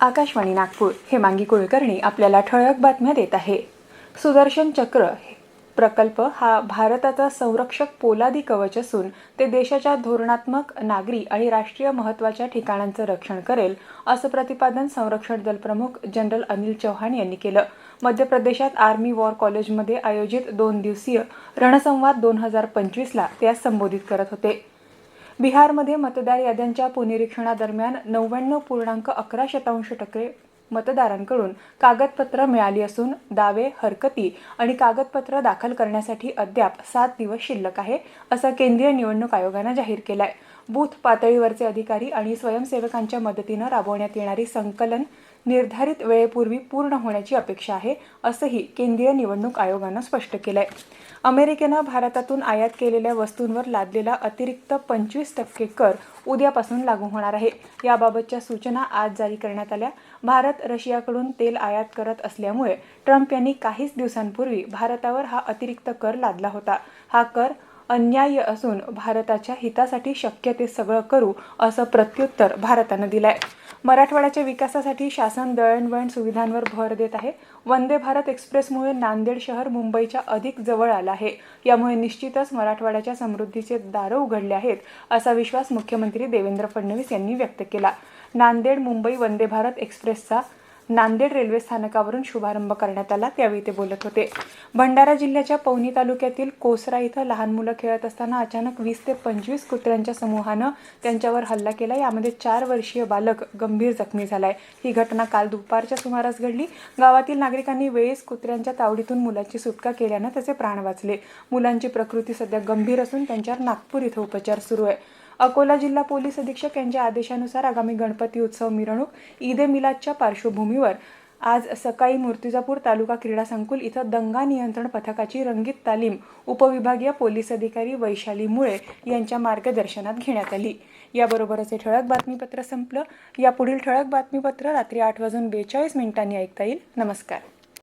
आकाशवाणी नागपूर हे मांगी कुलकर्णी आपल्याला ठळक बातम्या देत आहे. सुदर्शन चक्र प्रकल्प हा भारताचा संरक्षक पोलादी कवच असून ते देशाच्या धोरणात्मक नागरी आणि राष्ट्रीय महत्त्वाच्या ठिकाणांचं रक्षण करेल असं प्रतिपादन संरक्षण दल प्रमुख जनरल अनिल चौहान यांनी केलं. मध्य प्रदेशात आर्मी वॉर कॉलेजमध्ये आयोजित दोन दिवसीय रणसंवाद दोन हजार पंचवीसला ते आज संबोधित करत होते. बिहारमध्ये मतदार याद्यांच्या पुनरीक्षणादरम्यान नव्याण्णव पूर्णांक अकरा शतांश टक्के मतदारांकडून कागदपत्र मिळाली असून दावे हरकती आणि कागदपत्र दाखल करण्यासाठी अद्याप सात दिवस शिल्लक आहे असं केंद्रीय निवडणूक आयोगानं जाहीर केलं आहे बूथ पातळीवरचे अधिकारी आणि स्वयंसेवकांच्या मदतीनं राबवण्यात येणारी संकलन निर्धारित वेळेपूर्वी पूर्ण होण्याची अपेक्षा आहे असंही केंद्रीय निवडणूक आयोगानं स्पष्ट केलंय. अमेरिकेनं भारतातून आयात केलेल्या वस्तूंवर लादलेला अतिरिक्त पंचवीस टक्के कर उद्यापासून लागू होणार आहे. याबाबतच्या सूचना आज जारी करण्यात आल्या. भारत रशियाकडून तेल आयात करत असल्यामुळे ट्रम्प यांनी काहीच दिवसांपूर्वी भारतावर हा अतिरिक्त कर लादला होता. हा कर अन्याय्य असून भारताच्या हितासाठी शक्य ते सगळं करू असं प्रत्युत्तर भारतानं दिलंय. मराठवाड्याच्या विकासासाठी शासन दळणवळण सुविधांवर भर देत आहे. वंदे भारत एक्सप्रेसमुळे नांदेड शहर मुंबईच्या अधिक जवळ आलं आहे. यामुळे निश्चितच मराठवाड्याच्या समृद्धीचे दारं उघडले आहेत असा विश्वास मुख्यमंत्री देवेंद्र फडणवीस यांनी व्यक्त केला. नांदेड मुंबई वंदे भारत एक्सप्रेसचा नांदेड रेल्वे स्थानकावरून शुभारंभ करण्यात आला त्यावेळी ते बोलत होते. भंडारा जिल्ह्याच्या पवनी तालुक्यातील कोसरा इथं लहान मुलं खेळत असताना अचानक वीस ते पंचवीस कुत्र्यांच्या समूहानं त्यांच्यावर हल्ला केला. यामध्ये चार वर्षीय बालक गंभीर जखमी झालाय. ही घटना काल दुपारच्या सुमारास घडली. गावातील नागरिकांनी वेळेस कुत्र्यांच्या तावडीतून मुलाची सुटका केल्यानं त्याचे प्राण वाचले. मुलांची प्रकृती सध्या गंभीर असून त्यांच्यावर नागपूर इथं उपचार सुरू आहे. अकोला जिल्हा पोलीस अधीक्षक यांच्या आदेशानुसार आगामी गणपती उत्सव मिरवणूक ईद ए मिलादच्या पार्श्वभूमीवर आज सकाळी मूर्तिजापूर तालुका क्रीडा संकुल इथं दंगा नियंत्रण पथकाची रंगीत तालीम उपविभागीय पोलीस अधिकारी वैशाली मुळे यांच्या मार्गदर्शनात घेण्यात आली. याबरोबरच हे ठळक बातमीपत्र संपलं. यापुढील ठळक बातमीपत्र रात्री आठ वाजून बेचाळीस मिनिटांनी ऐकता येईल. नमस्कार.